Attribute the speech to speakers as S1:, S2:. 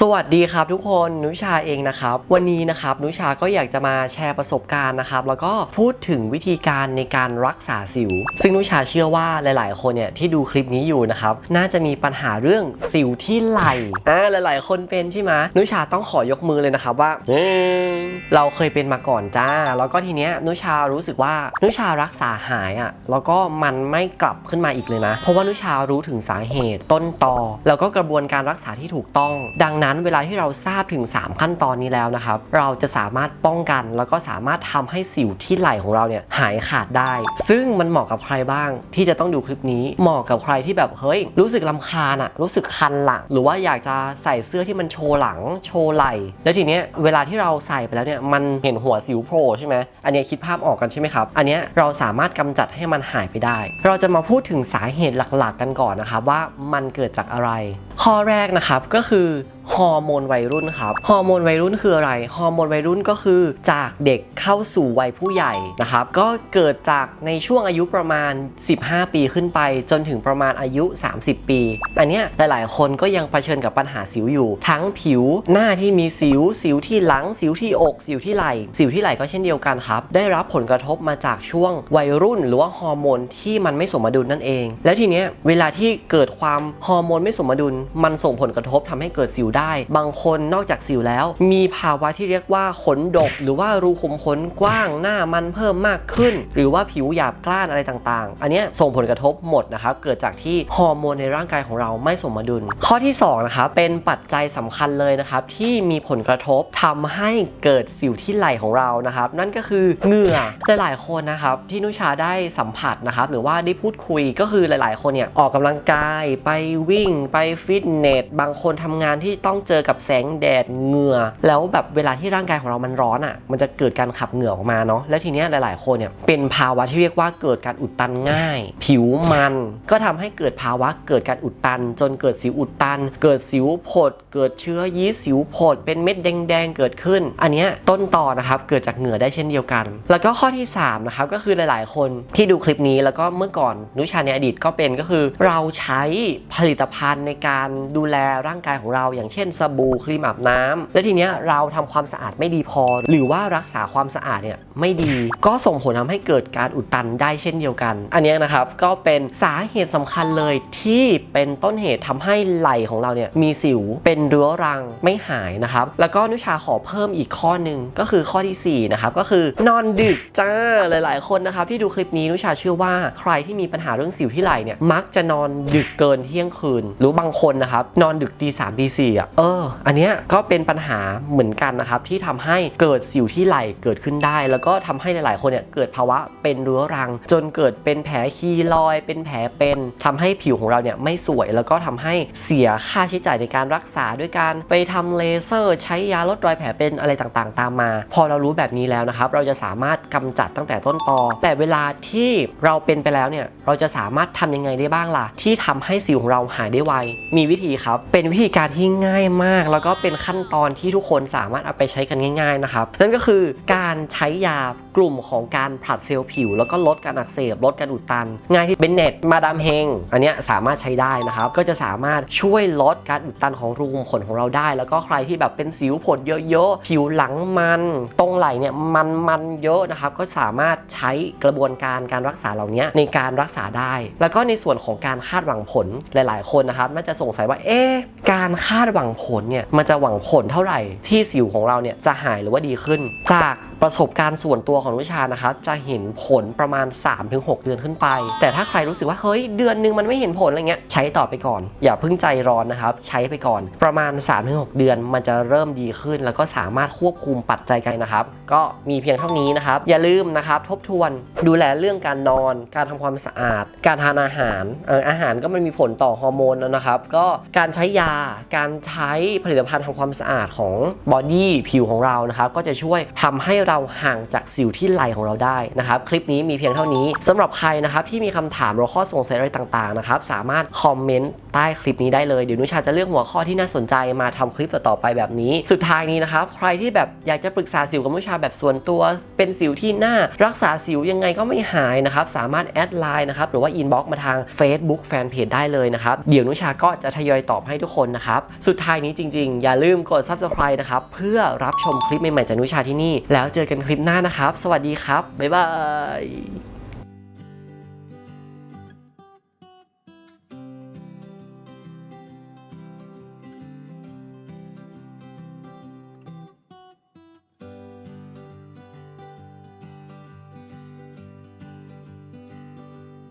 S1: สวัสดีครับทุกคนนุชาเองนะครับ วันนี้นะครับนุชาก็อยากจะมาแชร์ประสบการณ์นะครับ แล้วก็พูดถึงวิธีการในการรักษาสิว ซึ่งนุชาเชื่อว่าหลาย ๆ คนเนี่ยที่ดูคลิปนี้อยู่นะครับ น่าจะมีปัญหาเรื่องสิวที่ไหล่อ่าหลาย ๆ คนเป็นใช่ไหมนุชาต้องขอยกมือเลยนะครับว่าอืมเราเคยเป็นมาก่อนจ้า แล้วก็ทีเนี้ยนุชารู้สึกว่านุชารักษาหายอะแล้วก็มันไม่กลับขึ้นมาอีกเลยนะ เพราะว่านุชารู้ถึงสาเหตุต้นตอแล้วก็กระบวนการรักษาที่ถูกต้องดังนั้นเวลาที่เราทราบถึง 3 ขั้นตอนนี้แล้วนะครับ เราจะสามารถป้องกัน แล้วก็สามารถทำให้สิวที่ไหล่ของเราเนี่ยหายขาดได้ ซึ่งมันเหมาะกับใครบ้างที่จะต้องดูคลิปนี้ เหมาะกับใครที่แบบเฮ้ยรู้สึกลำคาญอะรู้สึกคันหลัง หรือว่าอยากจะใส่เสื้อที่มันโชว์หลังโชว์ไหล่แล้วทีเนี้ยเวลาที่เราใส่ไปแล้วเนี่ยมันเห็นหัวสิวโผล่ใช่ไหมอันนี้คิดภาพออกกันใช่ไหมครับ อันนี้เราสามารถกำจัดให้มันหายไปได้ เราจะมาพูดถึงสาเหตุหลักๆ กันก่อนนะครับว่ามันเกิดจากอะไร ข้อแรกนะครับก็คือฮอร์โมนวัยรุ่นครับฮอร์โมนวัยรุ่นคืออะไรฮอร์โมนวัยรุ่นก็คือจากเด็กเข้าสู่วัยผู้ใหญ่นะครับก็เกิดจากในช่วงอายุประมาณ 15 ปีขึ้นไป จนถึงประมาณอายุ 30 ปี อันเนี้ยหลายๆ คนก็ยังเผชิญกับปัญหาสิวอยู่ ทั้งผิวหน้าที่มีสิว สิวที่หลัง สิวที่อก สิวที่ไหล่ สิวที่ไหล่ก็เช่นเดียวกันครับ ได้รับผลกระทบมาจากช่วงวัยรุ่น หรือว่าฮอร์โมนที่มันไม่สมดุลนั่นเอง แล้วทีเนี้ยเวลาที่เกิดความฮอร์โมนไม่สมดุลมันส่งผลกระทบทำให้เกิดสิวได้ บางคนนอกจากสิวแล้ว มีภาวะที่เรียกว่าขนดก หรือว่ารูขุมขนกว้างหน้ามันเพิ่มมากขึ้น หรือว่าผิวหยาบกร้านอะไรต่างๆ อันนี้ส่งผลกระทบหมดนะครับเกิดจากที่ฮอร์โมนในร่างกายของเราไม่สมดุล ข้อที่สองนะครับเป็นปัจจัยสำคัญเลยนะครับที่มีผลกระทบทำให้เกิดสิวที่ไหล่ของเรานะครับนั่นก็คือเหงื่อหลายๆคนนะครับที่นุชาได้สัมผัสนะครับหรือว่าได้พูดคุยก็คือหลาย ๆ คนเนี่ยออกกำลังกายไปวิ่งไปฟิตเนสบางคนทำงานที่ต้องเจอกับแสงแดดเหงื่อ แล้วแบบเวลาที่ร่างกายของเรามันร้อนอะ มันจะเกิดการขับเหงื่อออกมาเนาะแล้วทีเนี้ยหลาย ๆ คนเนี่ยเป็นภาวะที่เรียกว่าเกิดการอุดตันง่าย ผิวมันก็ทำให้เกิดภาวะเกิดการอุดตัน จนเกิดสิวอุดตัน เกิดสิวผด เกิดเชื้อยีสิวผด เป็นเม็ดแดง ๆ เกิดขึ้น อันเนี้ยต้นต่อนะครับเกิดจากเหงื่อได้เช่นเดียวกัน แล้วก็ข้อที่สามนะครับก็คือหลาย ๆ คนที่ดูคลิปนี้แล้วก็เมื่อก่อนนุชาในอดีตก็เป็นก็คือ เราใช้ผลิตภัณฑ์ในการดูแลร่างกายของเรา อย่างเช่นสบู่ครีมอาบน้ำและทีเนี้ยเราทำความสะอาดไม่ดีพอ หรือว่ารักษาความสะอาดเนี่ยไม่ดี ก็ส่งผลทำให้เกิดการอุดตันได้เช่นเดียวกัน อันนี้นะครับก็เป็นสาเหตุสำคัญเลยที่เป็นต้นเหตุทำให้ไหล่ของเราเนี่ยมีสิวเป็นเรื้อรังไม่หายนะครับแล้วก็นุชาขอเพิ่มอีกข้อหนึ่งก็คือข้อทีสี่4นะครับก็คือนอนดึกจ้าหลาย ๆ คนนะครับที่ดูคลิปนี้นุชาเชื่อว่าใครที่มีปัญหาเรื่องสิวที่ไหล่เนี่ยมักจะนอนดึกเกินเที่ยงคืน หรือบางคนนะครับนอนดึกตีสามตีสี่อะเออ อันเนี้ยก็เป็นปัญหาเหมือนกันนะครับที่ทำให้เกิดสิวที่ไหล่เกิดขึ้นได้ แล้วก็ทำให้หลาย ๆ คนเนี่ยเกิดภาวะเป็นเรื้อรัง จนเกิดเป็นแผลคีลอย เป็นแผลเป็นทำให้ผิวของเราเนี่ยไม่สวยแล้วก็ทำให้เสียค่าใช้จ่ายในการรักษาด้วยการไปทำเลเซอร์ ใช้ยาลดรอยแผลเป็นอะไรต่างๆ ตามมา พอเรารู้แบบนี้แล้วนะครับ เราจะสามารถกำจัดตั้งแต่ต้นตอ แต่เวลาที่เราเป็นไปแล้วเนี่ยเราจะสามารถทำยังไงได้บ้างล่ะที่ทำให้สิวของเราหายได้ไวมีวิธีครับ เป็นวิธีการที่ง่ายมาก แล้วก็เป็นขั้นตอนที่ทุกคนสามารถเอาไปใช้กันง่าย ๆนะครับ นั่นก็คือการใช้ยากลุ่มของการผลัดเซลล์ผิว แล้วก็ลดการอักเสบ ลดการอุดตัน ง่ายที่เบนเน็ตมาดามเฮงอันนี้สามารถใช้ได้นะครับ ก็จะสามารถช่วยลดการอุดตันของรูขุมขนของเราได้ แล้วก็ใครที่แบบเป็นสิวผดเยอะๆ ผิวหลังมัน ตรงไหล่เนี่ยมันมันเยอะนะครับ ก็สามารถใช้กระบวนการการรักษาเหล่านี้ในการรักษาได้ แล้วก็ในส่วนของการคาดหวังผลหลาย ๆ คนนะครับน่าจะส่งสัยว่า เอ๊ะ การคาดหวังผลเนี่ยมันจะหวังผลเท่าไหร่ที่สิวของเราเนี่ยจะหายหรือว่าดีขึ้น จากประสบการณ์ส่วนตัวของวิชานะครับจะเห็นผลประมาณ 3-6 เดือนขึ้นไป แต่ถ้าใครรู้สึกว่าเฮ้ยเดือนหนึงมันไม่เห็นผลอะไรเงี้ยใช้ต่อไปก่อน อย่าเพิ่งใจร้อนนะครับ ใช้ไปก่อน ประมาณ 3-6 เดือนมันจะเริ่มดีขึ้น แล้วก็สามารถควบคุมปัจจัยกันนะครับ ก็มีเพียงเท่านี้นะครับ อย่าลืมนะครับทบทวนดูแลเรื่องการนอน การทำความสะอาด การทานอาหารอออาหารก็มันมีผลต่อฮอร์โมนนะครับก็การใช้ยาการใช้ผลิตภัณฑ์ทำความสะอาดของบอดี้ผิวของเรานะครับก็จะช่วยทำให้เราห่างจากสิวที่ไหลของเราได้นะครับ คลิปนี้มีเพียงเท่านี้สำหรับใครนะครับที่มีคำถามหรือข้อสงสัยอะไรต่างๆนะครับสามารถคอมเมนต์ใต้คลิปนี้ได้เลย เดี๋ยวนุชาจะเลือกหัวข้อที่น่าสนใจมาทำคลิปต่อไปแบบนี้ สุดท้ายนี้นะครับใครที่แบบอยากจะปรึกษาสิวกับนุชาแบบส่วนตัว เป็นสิวที่หน้ารักษาสิวยังไงก็ไม่หายนะครับสามารถแอดไลน์นะครับหรือว่าอินบ็อกซ์มาทาง Facebook Fanpage ได้เลยนะครับเดี๋ยวนุชาก็จะทยอยตอบให้ทุกคนคนนะครับ สุดท้ายนี้จริงๆ อย่าลืมกด subscribe นะครับ เพื่อรับชมคลิปใหม่ๆจากนุชาที่นี่ แล้วเจอกันคลิปหน้านะครับ สวัสดีครับ บ๊ายบาย